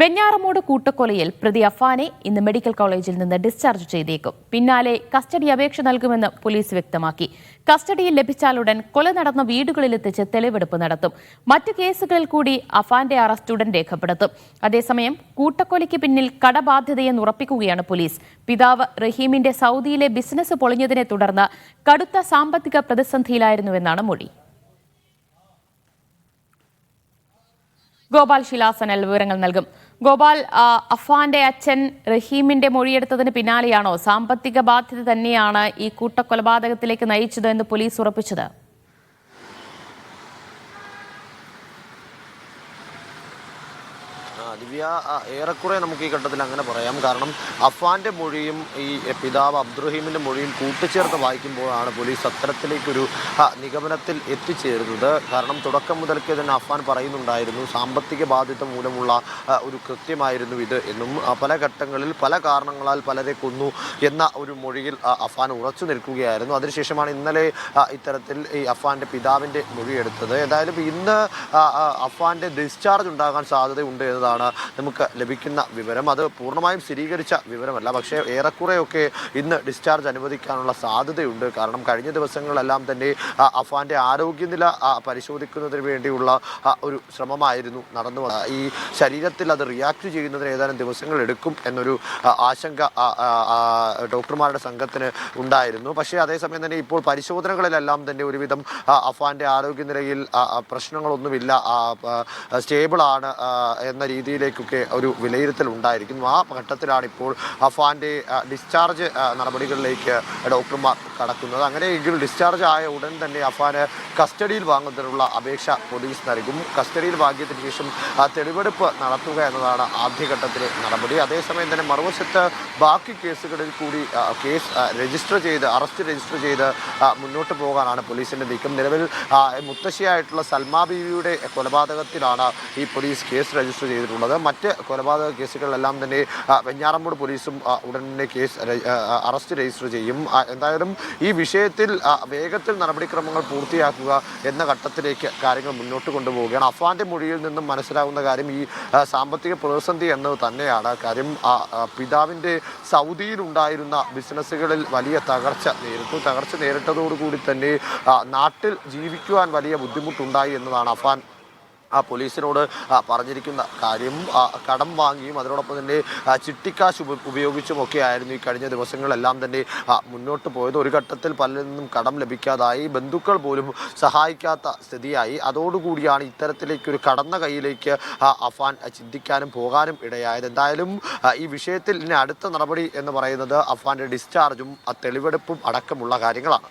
വെഞ്ഞാറമൂട് കൂട്ടക്കൊലയിൽ പ്രതി അഫാനെ ഇന്ന് മെഡിക്കൽ കോളേജിൽ നിന്ന് ഡിസ്ചാർജ് ചെയ്തേക്കും. പിന്നാലെ കസ്റ്റഡി അപേക്ഷ നൽകുമെന്ന് പോലീസ് വ്യക്തമാക്കി. കസ്റ്റഡിയിൽ ലഭിച്ചാലുടൻ കൊല നടന്ന വീടുകളിലെത്തിച്ച് തെളിവെടുപ്പ് നടത്തും. മറ്റു കേസുകളിൽ കൂടി അഫാന്റെ അറസ്റ്റ് ഉടൻ രേഖപ്പെടുത്തും. അതേസമയം കൂട്ടക്കൊലയ്ക്ക് പിന്നിൽ കടബാധ്യതയെന്ന് ഉറപ്പിക്കുകയാണ് പോലീസ്. പിതാവ് റഹീമിന്റെ സൗദിയിലെ ബിസിനസ് പൊളിഞ്ഞതിനെ തുടർന്ന് കടുത്ത സാമ്പത്തിക പ്രതിസന്ധിയിലായിരുന്നുവെന്നാണ് മൊഴി. ഗോപാൽ ശിലാസനൽ വിവരങ്ങൾ നൽകും. ഗോപാൽ അഫാന്റെ അച്ഛൻ റഹീമിന്റെ മൊഴിയെടുത്തതിന് പിന്നാലെയാണോ സാമ്പത്തിക ബാധ്യത തന്നെയാണ് ഈ കൂട്ടക്കൊലപാതകത്തിലേക്ക് നയിച്ചത് എന്ന് പോലീസ് ഉറപ്പിച്ചത്? ദിവ്യ ഏറെക്കുറെ നമുക്ക് ഈ ഘട്ടത്തിൽ അങ്ങനെ പറയാം. കാരണം അഫ്വാന്റെ മൊഴിയും ഈ പിതാവ് അബ്ദുറഹീമിന്റെ മൊഴിയും കൂട്ടിച്ചേർത്ത് വായിക്കുമ്പോഴാണ് പോലീസ് അത്തരത്തിലേക്കൊരു നിഗമനത്തിൽ എത്തിച്ചേരുന്നത്. കാരണം തുടക്കം മുതൽക്കേ തന്നെ അഫ്വാൻ പറയുന്നുണ്ടായിരുന്നു സാമ്പത്തിക ബാധ്യത മൂലമുള്ള ഒരു കൃത്യമായിരുന്നു ഇത് എന്നും പല ഘട്ടങ്ങളിൽ പല കാരണങ്ങളാൽ പലരെ കൊന്നു എന്ന ഒരു മൊഴിയിൽ അഫ്വാൻ ഉറച്ചു നിൽക്കുകയായിരുന്നു. അതിനുശേഷമാണ് ഇന്നലെ ഇത്തരത്തിൽ ഈ അഫ്വാന്റെ പിതാവിന്റെ മൊഴിയെടുത്തത് ഏതായാലും ഇന്ന് അഫ്വാന്റെ ഡിസ്ചാർജ് ഉണ്ടാകാൻ സാധ്യതയുണ്ട് എന്നതാണ് നമുക്ക് ലഭിക്കുന്ന വിവരം. അത് പൂർണമായും സ്ഥിരീകരിച്ച വിവരമല്ല. പക്ഷേ ഏറെക്കുറെയൊക്കെ ഇന്ന് ഡിസ്ചാർജ് അനുവദിക്കാനുള്ള സാധ്യതയുണ്ട്. കാരണം കഴിഞ്ഞ ദിവസങ്ങളെല്ലാം തന്നെ അഫാന്റെ ആരോഗ്യനില പരിശോധിക്കുന്നതിന് വേണ്ടിയുള്ള ഒരു ശ്രമമായിരുന്നു നടന്നു. ഈ ശരീരത്തിൽ അത് റിയാക്ട് ചെയ്യുന്നതിന് ഏതാനും ദിവസങ്ങൾ എടുക്കും എന്നൊരു ആശങ്ക ഡോക്ടർമാരുടെ സംഘത്തിന് ഉണ്ടായിരുന്നു. പക്ഷേ അതേസമയം തന്നെ ഇപ്പോൾ പരിശോധനകളിലെല്ലാം തന്നെ ഒരുവിധം അഫാന്റെ ആരോഗ്യനിലയിൽ പ്രശ്നങ്ങളൊന്നുമില്ല. സ്റ്റേബിളാണ് എന്ന രീതിയിൽ രീതിയിലേക്കൊക്കെ ഒരു വിലയിരുത്തൽ ഉണ്ടായിരിക്കുന്നു. ആ ഘട്ടത്തിലാണ് ഇപ്പോൾ അഫാന്റെ ആ, ഡിസ്ചാർജ് നടപടികളിലേക്ക് ഡോക്ടർമാർ കടക്കുന്നത്. അങ്ങനെയെങ്കിൽ ഡിസ്ചാർജ് ആയ ഉടൻ തന്നെ അഫാന് കസ്റ്റഡിയിൽ വാങ്ങുന്നതിനുള്ള അപേക്ഷ പോലീസ് നൽകും. കസ്റ്റഡിയിൽ വാങ്ങിയതിനു ശേഷം തെളിവെടുപ്പ് നടത്തുക എന്നതാണ് ആദ്യഘട്ടത്തിലെ നടപടി. അതേസമയം തന്നെ മറുവശത്ത് ബാക്കി കേസുകളിൽ കൂടി കേസ് രജിസ്റ്റർ ചെയ്ത് അറസ്റ്റ് രജിസ്റ്റർ ചെയ്ത് മുന്നോട്ട് പോകാനാണ് പോലീസിന്റെ നീക്കം. നിലവിൽ മുത്തശ്ശിയായിട്ടുള്ള സൽമാ ബീവിയുടെ കൊലപാതകത്തിലാണ് ഈ പോലീസ് കേസ് രജിസ്റ്റർ ചെയ്തിട്ടുള്ളത്. മറ്റ് കൊലപാതക കേസുകളിലെല്ലാം തന്നെ വെഞ്ഞാറമ്പൂട് പോലീസും ഉടൻ തന്നെ കേസ് അറസ്റ്റ് രജിസ്റ്റർ ചെയ്യും. എന്തായാലും ഈ വിഷയത്തിൽ വേഗത്തിൽ നടപടിക്രമങ്ങൾ പൂർത്തിയാക്കുക എന്ന ഘട്ടത്തിലേക്ക് കാര്യങ്ങൾ മുന്നോട്ട് കൊണ്ടുപോവുകയാണ്. അഫ്വാന്റെ മൊഴിയിൽ നിന്നും മനസ്സിലാകുന്ന കാര്യം ഈ സാമ്പത്തിക പ്രതിസന്ധി എന്നത് തന്നെയാണ്. കാര്യം പിതാവിന്റെ സൗദിയിലുണ്ടായിരുന്ന ബിസിനസ്സുകളിൽ വലിയ തകർച്ച നേരിട്ടു. തകർച്ച നേരിട്ടതോടുകൂടി തന്നെ നാട്ടിൽ ജീവിക്കുവാൻ വലിയ ബുദ്ധിമുട്ടുണ്ടായി എന്നതാണ് അഫാൻ പോലീസിനോട് ആ, പറഞ്ഞിരിക്കുന്ന കാര്യം കടം വാങ്ങിയും അതിനോടൊപ്പം തന്നെ ചിട്ടിക്കാശ് ഉപ ഉപയോഗിച്ചും ഒക്കെ ആയിരുന്നു ഈ കഴിഞ്ഞ ദിവസങ്ങളെല്ലാം തന്നെ മുന്നോട്ട് പോയത്. ഒരു ഘട്ടത്തിൽ പലരിൽ നിന്നും കടം ലഭിക്കാതായി. ബന്ധുക്കൾ പോലും സഹായിക്കാത്ത സ്ഥിതിയായി. അതോടുകൂടിയാണ് ഇത്തരത്തിലേക്കൊരു കടന്ന കൈയിലേക്ക് അഫാൻ ചിന്തിക്കാനും പോകാനും ഇടയായത്. എന്തായാലും ഈ വിഷയത്തിൽ ഇനി അടുത്ത നടപടി എന്ന് പറയുന്നത് അഫാന്റെ ഡിസ്ചാർജും തെളിവെടുപ്പും അടക്കമുള്ള കാര്യങ്ങളാണ്.